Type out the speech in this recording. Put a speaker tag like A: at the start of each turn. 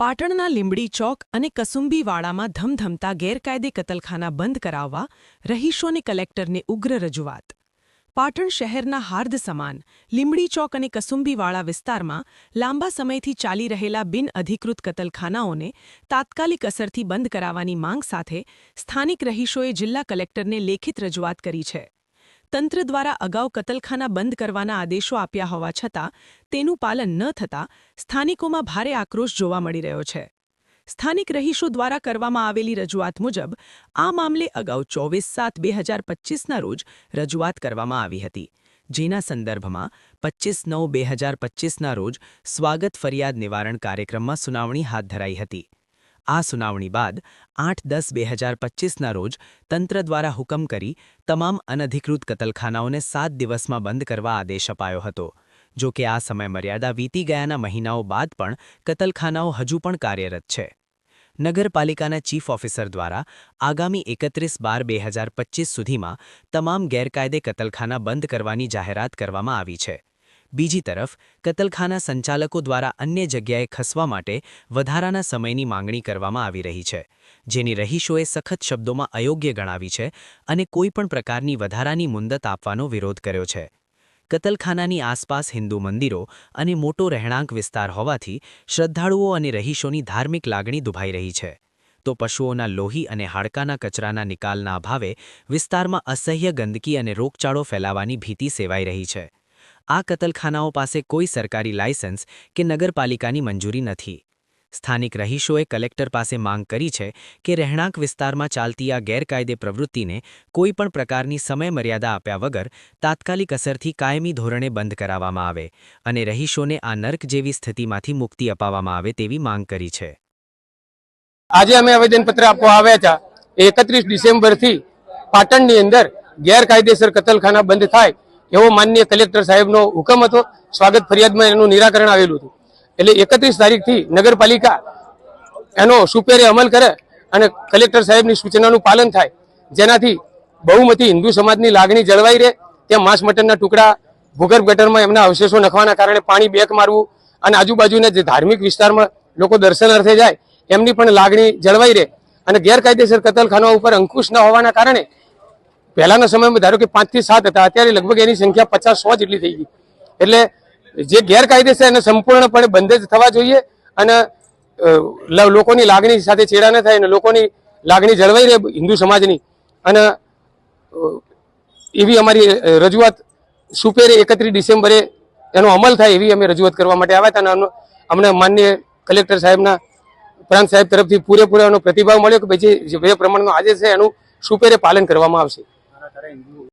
A: પાટણના લીંબડી ચોક અને કસુંબીવાડામાં ધમધમતા ગેરકાયદે કતલખાના બંધ કરાવવા રહીશોને કલેક્ટરને ઉગ્ર રજૂઆત. પાટણ શહેરના હાર્દ સમાન, લીંબડી ચોક અને કસુંબીવાળા વિસ્તારમાં લાંબા સમયથી ચાલી રહેલા બિનઅધિકૃત કતલખાનાઓને તાત્કાલિક અસરથી બંધ કરાવવાની માંગ સાથે સ્થાનિક રહીશોએ જિલ્લા કલેક્ટરને લેખિત રજૂઆત કરી છે. તંત્ર દ્વારા અગાઉ કતલખાના બંધ કરવાના આદેશો આપ્યા હોવા છતાં, તેનું પાલન ન થતાં સ્થાનિકોમાં ભારે આક્રોશ જોવા મળી રહ્યો છે. સ્થાનિક રહીશો દ્વારા કરવામાં આવેલી રજૂઆત મુજબ, આ મામલે અગાઉ ચોવીસ સાત બે હજાર પચીસના રોજ રજૂઆત કરવામાં આવી હતી. જેના સંદર્ભમાં પચીસ નવ બે હજાર પચીસના રોજ સ્વાગત ફરિયાદ નિવારણ કાર્યક્રમમાં સુનાવણી હાથ ધરાઈ હતી. આ સુનાવણી બાદ આઠ દસ બે હજાર પચીસના રોજ તંત્ર દ્વારા હુકમ કરી તમામ અનધિકૃત કતલખાનાઓને સાત દિવસમાં બંધ કરવા આદેશ અપાયો હતો. જો કે આ સમયમર્યાદા વીતી ગયાના મહિનાઓ બાદ પણ કતલખાનાઓ હજુ પણ કાર્યરત છે. નગરપાલિકાના ચીફ ઓફિસર દ્વારા આગામી એકત્રીસ બાર બે હજાર પચીસ સુધીમાં તમામ ગેરકાયદે કતલખાના બંધ કરવાની જાહેરાત કરવામાં આવી છે. બીજી તરફ, કતલખાના સંચાલકો દ્વારા અન્ય જગ્યાએ ખસવા માટે વધારાના સમયની માંગણી કરવામાં આવી રહી છે, જેની રહીશોએ સખત શબ્દોમાં અયોગ્ય ગણાવી છે અને કોઈપણ પ્રકારની વધારાની મુંદત આપવાનો વિરોધ કર્યો છે. કતલખાનાની આસપાસ હિન્દુ મંદિરો અને મોટો રહેણાંક વિસ્તાર હોવાથી શ્રદ્ધાળુઓ અને રહીશોની ધાર્મિક લાગણી દુભાઈ રહી છે. તો પશુઓના લોહી અને હાડકાના કચરાના નિકાલના અભાવે વિસ્તારમાં અસહ્ય ગંદકી અને રોગચાળો ફેલાવાની ભીતિ સેવાઈ રહી છે. આ કતલખાનાઓ પાસે કોઈ સરકારી લાયસન્સ કે નગરપાલિકાની મંજૂરી નથી. સ્થાનિક રહીશોએ કલેક્ટર પાસે માંગ કરી છે કે રહેણાંક વિસ્તારમાં ચાલતી આ ગેરકાયદે પ્રવૃત્તિને કોઈપણ પ્રકારની સમયમર્યાદા આપ્યા વગર તાત્કાલિક અસરથી કાયમી ધોરણે બંધ કરાવવામાં આવે અને રહીશોને આ નર્ક જેવી સ્થિતિમાંથી મુક્તિ અપાવવામાં આવે તેવી માંગ કરી છે.
B: આજે અમે આવેદનપત્ર આપવા આવ્યા હતા. એકત્રીસ ડિસેમ્બરથી પાટણની અંદર ગેરકાયદેસર કતલખાના બંધ થાય એવો માનનીય કલેક્ટર સાહેબનો હુકમ હતો. સ્વાગત ફરિયાદમાં એનું નિરાકરણ આવેલું હતું. એટલે એકત્રીસ તારીખથી નગરપાલિકા એનો સુપેરે અમલ કરે અને કલેક્ટર સાહેબની સૂચનાનું પાલન થાય. જેનાથી બહુમતી હિન્દુ સમાજની લાગણી જળવાઈ રહે. ત્યાં માંસ મટનના ટુકડા, ભૂગર્ભ ગટરમાં એમના અવશેષો નખવાના કારણે પાણી બેક મારવું અને આજુબાજુના જે ધાર્મિક વિસ્તારમાં લોકો દર્શનાર્થે જાય, એમની પણ લાગણી જળવાઈ રહે. અને ગેરકાયદેસર કતલખાના ઉપર અંકુશ ન હોવાના કારણે પહેલાના સમયમાં ધારો કે પાંચથી સાત હતા, અત્યારે લગભગ એની સંખ્યા પચાસ સો જેટલી થઈ ગઈ. એટલે જે ગેરકાયદેસર એને સંપૂર્ણપણે બંધ જ થવા જોઈએ અને લોકોની લાગણી સાથે છેડા ન થાય અને લોકોની લાગણી જળવાઈ રહે હિન્દુ સમાજની. અને એવી અમારી રજૂઆત સુપેરે એકત્રીસ ડિસેમ્બરે એનો અમલ થાય એવી અમે રજૂઆત કરવા માટે આવ્યા હતા અને અમને- માનનીય કલેક્ટર સાહેબના પ્રાંત સાહેબ તરફથી પૂરેપૂરો એનો પ્રતિભાવ મળ્યો કે જે- જે પ્રમાણનો આજે છે એનું સુપેરે પાલન કરવામાં આવશે. Cara, hindu